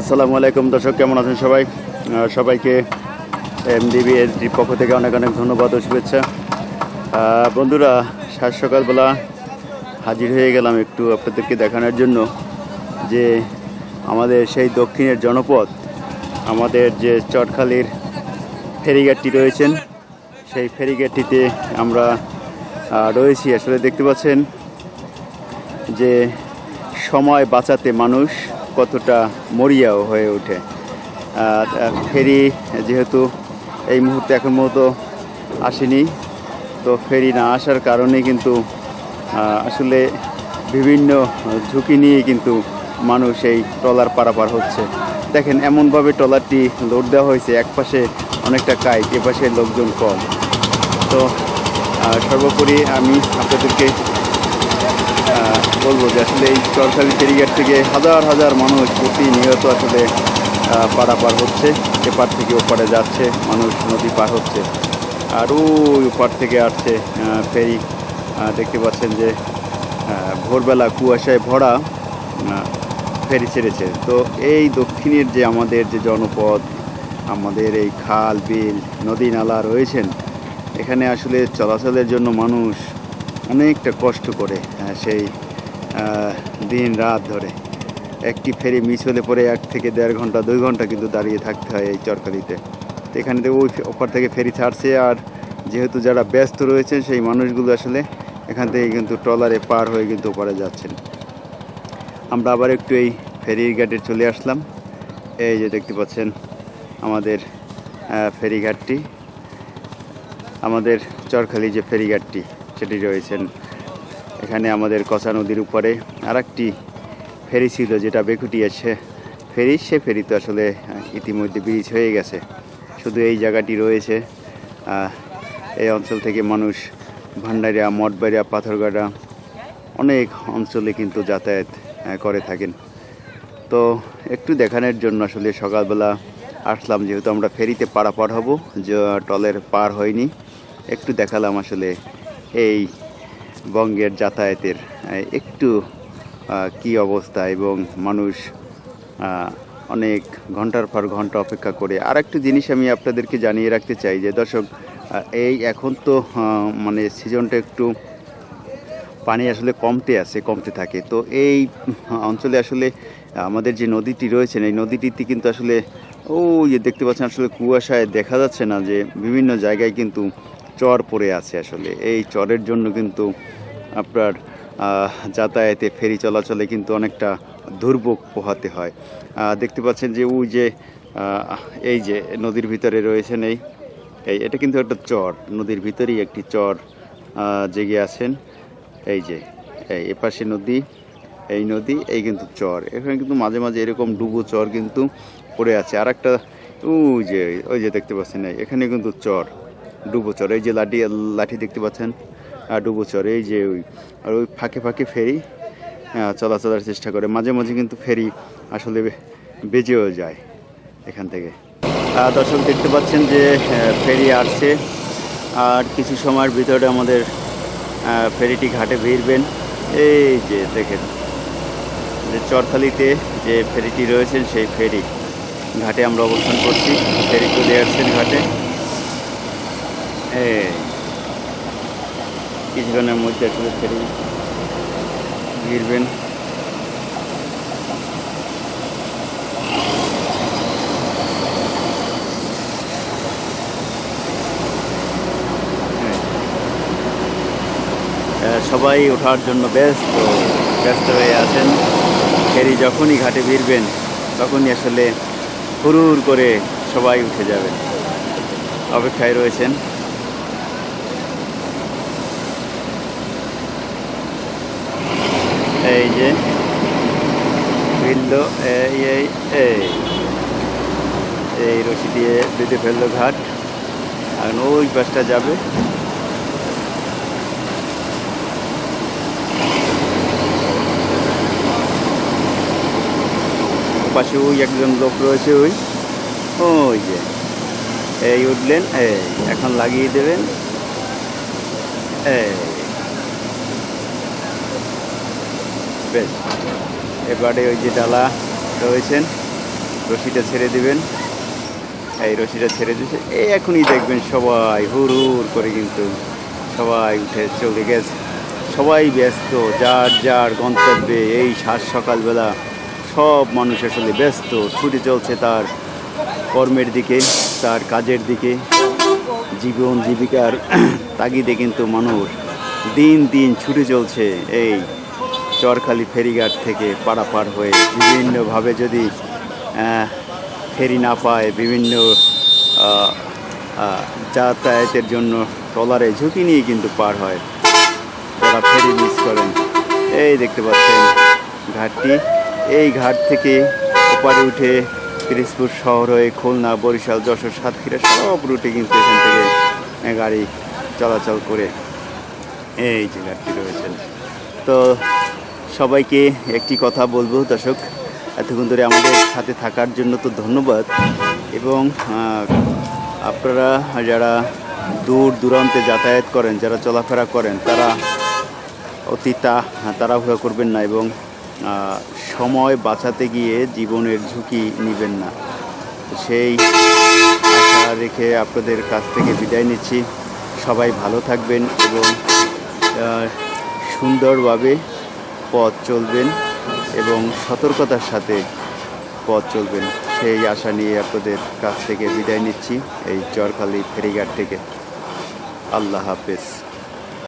আসসালামু আলাইকুম দর্শক, কেমন আছেন সবাই? সবাইকে এমডিবি এসডির পক্ষ থেকে অনেক অনেক ধন্যবাদ ও শুভেচ্ছা। বন্ধুরা, সাত সকালবেলা হাজির হয়ে গেলাম একটু আপনাদেরকে দেখানোর জন্য যে আমাদের সেই দক্ষিণের জনপদ, আমাদের যে চটখালির ফেরিঘাটটি রয়েছেন, সেই ফেরিঘাটটিতে আমরা রয়েছি। আসলে দেখতে পাচ্ছেন যে সময় বাঁচাতে মানুষ কতটা মরিয়াও হয়ে ওঠে। ফেরি যেহেতু এই মুহূর্তে এখন মতো আসেনি, তো ফেরি না আসার কারণে কিন্তু আসলে বিভিন্ন ঝুঁকি নিয়ে কিন্তু মানুষ এই ট্রলার পারাপার হচ্ছে। দেখেন, এমনভাবে ট্রলারটি লোড দেওয়া হয়েছে এক পাশে অনেকটা কাইট পাশে লোকজন কম। তো সর্বোপরি আমি আপনাদেরকে বলব যে আসলে এই চরখালি ফেরিঘাট থেকে হাজার হাজার মানুষ প্রতিনিয়ত আসলে পারাপার হচ্ছে। এপার থেকে ওপারে যাচ্ছে, মানুষ নদী পার হচ্ছে। আর ওই ওপার থেকে আসছে ফেরি। দেখতে পাচ্ছেন যে ভোরবেলা কুয়াশায় ভরা ফেরি ছেড়েছে। তো এই দক্ষিণের যে আমাদের যে জনপদ, আমাদের এই খাল, বিল, নদী, নালা রয়েছেন, এখানে আসলে চলাচলের জন্য মানুষ অনেকটা কষ্ট করে সেই দিন রাত ধরে। একটি ফেরি মিস হলে পরে এক থেকে দেড় ঘণ্টা, দুই ঘণ্টা কিন্তু দাঁড়িয়ে থাকতে হয় এই চরকালিতে তো এখানে থেকে ওই ওপার থেকে ফেরি ছাড়ছে আর যেহেতু যারা ব্যস্ত রয়েছেন সেই মানুষগুলো আসলে এখান থেকে কিন্তু ট্রলারে পার হয়ে কিন্তু ওপারে যাচ্ছেন। আমরা আবার একটু এই ফেরির ঘাটে চলে আসলাম। এই যে দেখতে পাচ্ছেন আমাদের ফেরিঘাটটি আমাদের চরখালি যে ফেরিঘাটটি সেটি রয়েছেন এখানে আমাদের কচা নদীর উপরে আর একটি ফেরি ছিল, যেটা বেকুটিয়েছে ফেরি, সে ফেরি তো আসলে ইতিমধ্যে ব্রিজ হয়ে গেছে। শুধু এই জায়গাটি রয়েছে। এই অঞ্চল থেকে মানুষ ভান্ডারিয়া মঠবাড়িয়া পাথরগাড়া অনেক অঞ্চলে কিন্তু যাতায়াত করে থাকেন। তো একটু দেখানোর জন্য আসলে সকালবেলা আসলাম, যেহেতু আমরা ফেরিতে পারাপার হব, যে টলের পার হয়নি। একটু দেখালাম আসলে এই বঙ্গের যাতায়াতের একটু কি অবস্থা এবং মানুষ অনেক ঘণ্টার পর ঘণ্টা অপেক্ষা করে। আর একটু জিনিস আমি আপনাদেরকে জানিয়ে রাখতে চাই যে, দর্শক এই এখন তো মানে সিজনটা একটু পানি আসলে কমতে আছে, কমতে থাকে। তো এই অঞ্চলে আসলে আমাদের যে নদীটি রয়েছে, এই নদীটিতে কিন্তু আসলে ও যে দেখতে পাচ্ছেন, আসলে কুয়াশায় দেখা যাচ্ছে না যে, বিভিন্ন জায়গায় কিন্তু চর পড়ে আছে আসলে। এই চরের জন্য কিন্তু আপনার যাতায়াতে, ফেরি চলাচলে কিন্তু অনেকটা দুর্ভোগ পোহাতে হয়। দেখতে পাচ্ছেন যে ওই যে এই যে নদীর ভিতরে রয়েছেন এই এই, এটা কিন্তু একটা চর। নদীর ভিতরেই একটি চর জেগে আছেন। এই যে, এই এপাশে নদী, এই নদী, এই কিন্তু চর। এখানে কিন্তু মাঝে মাঝে এরকম ডুবো চর কিন্তু পড়ে আছে। আর একটা ওই যে ওই যে দেখতে পাচ্ছেন এখানে কিন্তু চর। ডুবো চর এই যে লাঠি লাঠি দেখতে পাচ্ছেন আর ডুবো চর এই যে ওই, আর ওই ফাঁকে ফাঁকে ফেরি চলাচলের চেষ্টা করে, মাঝে মাঝে কিন্তু ফেরি আসলে বেজেও যায় এখান থেকে। দর্শক দেখতে পাচ্ছেন যে ফেরি আসছে, আর কিছু সময়ের ভিতরে আমাদের ফেরিটি ঘাটে ভিড়বেন। এই যে দেখেন, যে চরখালিতে যে ফেরিটি রয়েছেন সেই ফেরি ঘাটে আমরা অবস্থান করছি। ফেরি চলে আসছেন ঘাটে। এই কিছুক্ষণের মধ্যে আসলে ভিড়বেন আহ, সবাই ওঠার জন্য ব্যস্ত ব্যস্ত হয়ে আছেন। ফেরি যখনই ঘাটে ভিড়বেন তখনই আসলে হুরুর করে সবাই উঠে যাবেন। অপেক্ষায় রয়েছেন। এই যে এই এই এই রশি দিয়ে বেঁধে ফেলল ঘাট এখন ওই বাসটা যাবে। পাশে ওই একজন লোক রয়েছে ওই। ওই যে। এই উঠলেন, এই, এখন লাগিয়ে দেবেন। এই। বেশ। এবারে ওই যে ডালা রয়েছেন, রশিটা ছেড়ে দিবেন। এই রশিটা ছেড়ে দিয়েছে। এই এখনই দেখবেন সবাই হুর হুর করে কিন্তু সবাই উঠে চলে গেছে। সবাই ব্যস্ত, যার যার গন্তব্যে এই সাত সকালবেলা সব মানুষ আসলে ব্যস্ত, ছুটি চলছে তার কর্মের দিকে, তার কাজের দিকে। জীবন জীবিকার তাগিদে কিন্তু মানুষ দিন দিন ছুটে চলছে এই চরখালি ফেরিঘাট থেকে পারাপার হয়ে বিভিন্নভাবে যদি ফেরি না পায়, বিভিন্ন যাতায়াতের জন্য ট্রলারে ঝুঁকি নিয়ে কিন্তু পার হয়। যারা ফেরি মিস করেন, এই দেখতে পাচ্ছেন ঘাটটি। এই ঘাট থেকে ওপারে উঠে পিরিজপুর শহর হয়ে খুলনা, বরিশাল, যশোর, সাতক্ষীরা সব রুটে কিন্তু এখান থেকে গাড়ি চলাচল করে এই যে ঘাটটি রয়েছেন তো সবাইকে একটি কথা বলব, দর্শক। এতক্ষণ ধরে আমাদের সাথে থাকার জন্য তো ধন্যবাদ। এবং আপনারা যারা দূর দূরান্তে যাতায়াত করেন, যারা চলাফেরা করেন, তারা অতি তা, তাড়াহুড়া করবেন না এবং সময় বাঁচাতে গিয়ে জীবনের ঝুঁকি নেবেন না। সেই আশা রেখে আপনাদের কাছ থেকে বিদায় নিচ্ছি। সবাই ভালো থাকবেন এবং সুন্দরভাবে পথ চলবেন এবং সতর্কতার সাথে পথ চলবেন। সেই আশা নিয়ে আপনাদের কাছ থেকে বিদায় নিচ্ছি। এই চরখালি ফেরিঘাট থেকে। আল্লাহ হাফেজ।